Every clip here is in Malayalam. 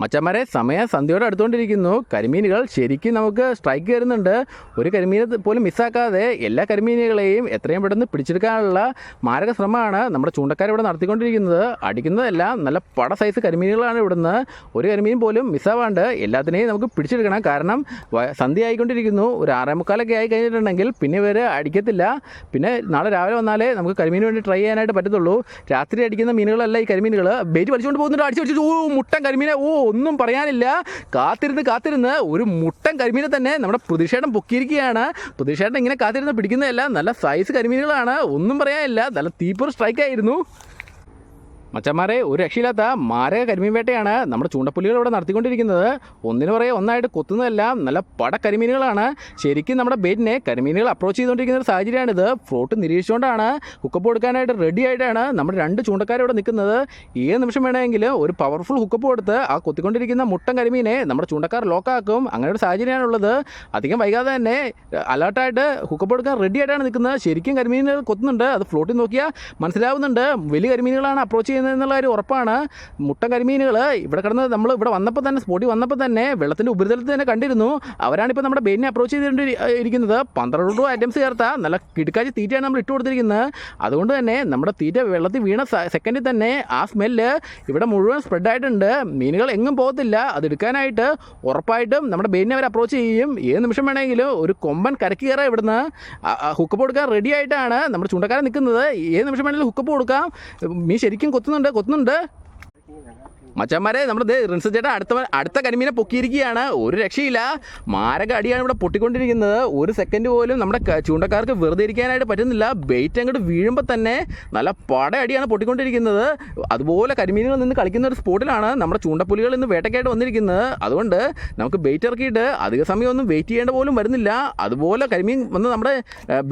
മച്ചന്മാരെ സമയം സന്ധ്യയോടെ അടുത്തുകൊണ്ടിരിക്കുന്നു. കരിമീനുകൾ ശരിക്കും നമുക്ക് സ്ട്രൈക്ക് വരുന്നുണ്ട് ഒരു കരിമീനെ പോലും മിസ്സാക്കാതെ എല്ലാ കരിമീനുകളെയും എത്രയും പെട്ടെന്ന് പിടിച്ചെടുക്കാനുള്ള മാരക ശ്രമമാണ് നമ്മുടെ ചൂണ്ടക്കാർ ഇവിടെ നടത്തിക്കൊണ്ടിരിക്കുന്നത്. അടിക്കുന്നതെല്ലാം നല്ല പട സൈസ് കരിമീനുകളാണ് ഇവിടുന്ന്. ഒരു കരിമീൻ പോലും മിസ്സാവാണ്ട് എല്ലാത്തിനെയും നമുക്ക് പിടിച്ചെടുക്കണം. കാരണം സന്ധ്യ ആയിക്കൊണ്ടിരിക്കുന്നു. ഒരു ആറേ മുക്കാലൊക്കെ ആയി കഴിഞ്ഞിട്ടുണ്ടെങ്കിൽ പിന്നെ ഇവർ അടിക്കത്തില്ല. പിന്നെ നാളെ രാവിലെ വന്നാലേ നമുക്ക് കരിമീന് വേണ്ടി ട്രൈ ചെയ്യാനായിട്ട് പറ്റത്തുള്ളൂ. രാത്രി അടിക്കുന്ന മീനുകളല്ല ഈ കരിമീനുകൾ ബേറ്റ് വലിച്ചുകൊണ്ട് പോകുന്നുണ്ട്. അടിച്ചു. ഓ മുട്ടൻ കരിമീനെ. ഓ ഒന്നും പറയാനില്ല. കാത്തിരുന്ന് കാത്തിരുന്ന് ഒരു മുട്ടൻ കരിമീനെ തന്നെ നമ്മുടെ പ്രതിഷേധം പൊക്കിയിരിക്കുകയാണ്. പ്രതിഷേധം ഇങ്ങനെ കാത്തിരുന്ന് പിടിക്കുന്നതല്ല നല്ല സൈസ് കരിമീനുകളാണ്. ഒന്നും പറയാനില്ല. നല്ല തീപ്പൊരു സ്ട്രൈക്ക് ആയിരുന്നു. മച്ചന്മാരെ ഒരു രക്ഷയില്ലാത്ത മാരക കരിമീൻ വേട്ടയാണ് നമ്മുടെ ചൂണ്ടപ്പുലികൾ ഇവിടെ നടത്തിക്കൊണ്ടിരിക്കുന്നത്. ഒന്നിനു പറയെ ഒന്നായിട്ട് കൊത്തുന്നതെല്ലാം നല്ല പട കരിമീനുകളാണ് ശരിക്കും നമ്മുടെ ബേറ്റിനെ കരിമീനുകൾ അപ്രോച്ച് ചെയ്തുകൊണ്ടിരിക്കുന്ന ഒരു സാഹചര്യമാണിത്. ഫ്ലോട്ട് നിരീക്ഷിച്ചുകൊണ്ടാണ് ഹുക്കപ്പ് കൊടുക്കാനായിട്ട് റെഡി ആയിട്ടാണ് നമ്മുടെ രണ്ട് ചൂണ്ടക്കാർ ഇവിടെ നിൽക്കുന്നത്. ഏത് നിമിഷം വേണമെങ്കിൽ ഒരു പവർഫുൾ ഹുക്കപ്പ് കൊടുത്ത് ആ കൊത്തിക്കൊണ്ടിരിക്കുന്ന മുട്ടൻ കരിമീനെ നമ്മുടെ ചൂണ്ടക്കാർ ലോക്കാക്കും അങ്ങനെ ഒരു സാഹചര്യമാണുള്ളത് അധികം വൈകാതെ തന്നെ അലേർട്ടായിട്ട് ഹുക്കപ്പ് കൊടുക്കാൻ റെഡി ആയിട്ടാണ് നിൽക്കുന്നത്. ശരിക്കും കരിമീനുകൾ കൊത്തുന്നുണ്ട്. അത് ഫ്ലോട്ടിൽ നോക്കിയാൽ മനസ്സിലാവുന്നുണ്ട്. വലിയ കരിമീനുകളാണ് അപ്രോച്ച് ചെയ്യുന്നത് എന്നുള്ള ഉറപ്പാണ്. മുട്ട കരിമീനുകൾ ഇവിടെ കിടന്ന് നമ്മൾ ഇവിടെ വന്നപ്പോൾ തന്നെ സ്പോട്ടിൽ വന്നപ്പോൾ തന്നെ വെള്ളത്തിന്റെ ഉപരിതലത്തിൽ തന്നെ കണ്ടിരുന്നു. അവരാണ് ഇപ്പോൾ നമ്മുടെ ബെയിനെ അപ്രോച്ച് ചെയ്തുകൊണ്ട് ഇരിക്കുന്നത്. പന്ത്രണ്ട് ഐറ്റംസ് ചേർത്താൽ നല്ല കിടുക്കാച്ചി തീറ്റയാണ് നമ്മൾ ഇട്ട് കൊടുത്തിരിക്കുന്നത്. അതുകൊണ്ട് തന്നെ നമ്മുടെ തീറ്റ വെള്ളത്തിൽ വീണ സെക്കൻഡിൽ തന്നെ ആ സ്മെല്ല് ഇവിടെ മുഴുവൻ സ്പ്രെഡ് ആയിട്ടുണ്ട്. മീനുകൾ എങ്ങും പോകത്തില്ല. അതെടുക്കാനായിട്ട് ഉറപ്പായിട്ടും നമ്മുടെ ബെയിനെ അവർ അപ്രോച്ച് ചെയ്യും. ഏത് നിമിഷം വേണമെങ്കിലും ഒരു കൊമ്പൻ കരക്കി കയറാം ഇവിടുന്ന് ഹുക്കപ്പ് കൊടുക്കാൻ റെഡി ആയിട്ടാണ് നമ്മുടെ ചൂണ്ടക്കാരൻ നിൽക്കുന്നത്. ഏത് നിമിഷം വേണമെങ്കിലും ഹുക്കപ്പ് കൊടുക്കാം. മീൻ ശരിക്കും കൊത്തുന്നുണ്ട് കൊത്തുന്നുണ്ട്. മച്ചന്മാരെ നമ്മുടെ റിൻസ് ചേട്ടൻ അടുത്ത അടുത്ത കരിമീനെ പൊക്കിയിരിക്കുകയാണ്. ഒരു രക്ഷയില്ല. മാരക അടിയാണ് ഇവിടെ പൊട്ടിക്കൊണ്ടിരിക്കുന്നത്. ഒരു സെക്കൻഡ് പോലും നമ്മുടെ ചൂണ്ടക്കാർക്ക് വെറുതെ ഇരിക്കാനായിട്ട് പറ്റുന്നില്ല. ബെയ്റ്റ് അങ്ങോട്ട് വീഴുമ്പോൾ തന്നെ നല്ല പട അടിയാണ് പൊട്ടിക്കൊണ്ടിരിക്കുന്നത്. അതുപോലെ കരിമീനുകൾ നിന്ന് കളിക്കുന്ന ഒരു സ്പോട്ടിലാണ് നമ്മുടെ ചൂണ്ടപ്പുലികൾ ഇന്ന് വേട്ടയ്ക്കായിട്ട് വന്നിരിക്കുന്നത്. അതുകൊണ്ട് നമുക്ക് ബെയ്റ്റ് ഇറക്കിയിട്ട് അധിക സമയമൊന്നും വെയിറ്റ് ചെയ്യേണ്ട പോലും വരുന്നില്ല. അതുപോലെ കരിമീൻ വന്ന് നമ്മുടെ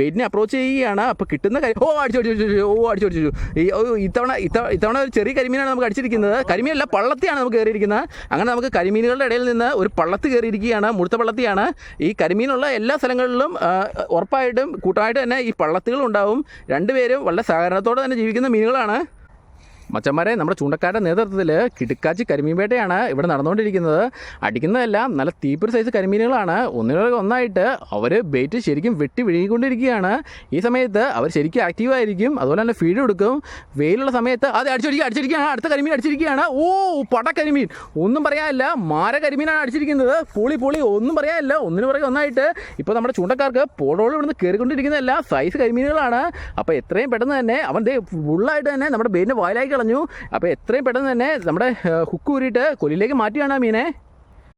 ബെയ്റ്റിനെ അപ്രോച്ച് ചെയ്യുകയാണ്. അപ്പോൾ കിട്ടുന്ന കരി ഓ അടിച്ചു ഓ അടിച്ചു ഈ ഇത്തവണ ഇത്തവണ ഒരു ചെറിയ കരിമീനാണ് നമുക്ക് അടിച്ചിരിക്കുന്നത്. കരിമീനല്ല പള്ളത്തിയാണ് നമുക്ക് കയറിയിരിക്കുന്നത്. അങ്ങനെ നമുക്ക് കരിമീനുകളുടെ ഇടയിൽ നിന്ന് ഒരു പള്ളത്ത് കയറിയിരിക്കുകയാണ് മുഴുത്ത പള്ളത്തിയാണ്. ഈ കരിമീനുള്ള എല്ലാ സ്ഥലങ്ങളിലും ഉറപ്പായിട്ടും കൂട്ടമായിട്ട് തന്നെ ഈ പള്ളത്തുകൾ ഉണ്ടാവും. രണ്ടുപേരും വളരെ സഹകരണത്തോടെ തന്നെ ജീവിക്കുന്ന മീനുകളാണ്. മച്ചന്മാരെ നമ്മുടെ ചൂണ്ടക്കാരുടെ നേതൃത്വത്തിൽ കിടുക്കാച്ചി കരിമീൻ വേട്ടയാണ് ഇവിടെ നടന്നുകൊണ്ടിരിക്കുന്നത്. അടിക്കുന്നതെല്ലാം നല്ല തീപ്പൊരു സൈസ് കരിമീനുകളാണ്. ഒന്നിനൊരു ഒന്നായിട്ട് അവർ ബെയ്റ്റ് ശരിക്കും വെട്ടി വിഴുകിക്കൊണ്ടിരിക്കുകയാണ് ഈ സമയത്ത് അവർ ശരിക്കും ആക്റ്റീവ് ആയിരിക്കും. അതുപോലെ തന്നെ ഫീഡ് കൊടുക്കും. വെയിലുള്ള സമയത്ത് അത് അടിച്ചടിക്കുക അടിച്ചിരിക്കുകയാണ് അടുത്ത കരിമീൻ അടിച്ചിരിക്കുകയാണ്. ഓ പട കരിമീൻ. ഒന്നും പറയാനില്ല. മാര കരിമീനാണ് അടിച്ചിരിക്കുന്നത്. പൊളി പൊളി. ഒന്നും പറയാനില്ല. ഒന്നിനു പുറകെ ഒന്നായിട്ട് ഇപ്പോൾ നമ്മുടെ ചൂണ്ടക്കാർക്ക് പോടോളം ഇവിടുന്ന് കയറിക്കൊണ്ടിരിക്കുന്നതല്ല സൈസ് കരിമീനുകളാണ്. അപ്പോൾ എത്രയും പെട്ടെന്ന് തന്നെ അവൻ ഫുള്ളായിട്ട് തന്നെ നമ്മുടെ ബെയിന്റെ വായിലായി കളഞ്ഞു. അപ്പോൾ എത്രയും പെട്ടെന്ന് തന്നെ നമ്മുടെ ഹുക്ക് ഊരിയിട്ട് കൊല്ലിലേക്ക് മാറ്റിയാണ് ആ മീനെ.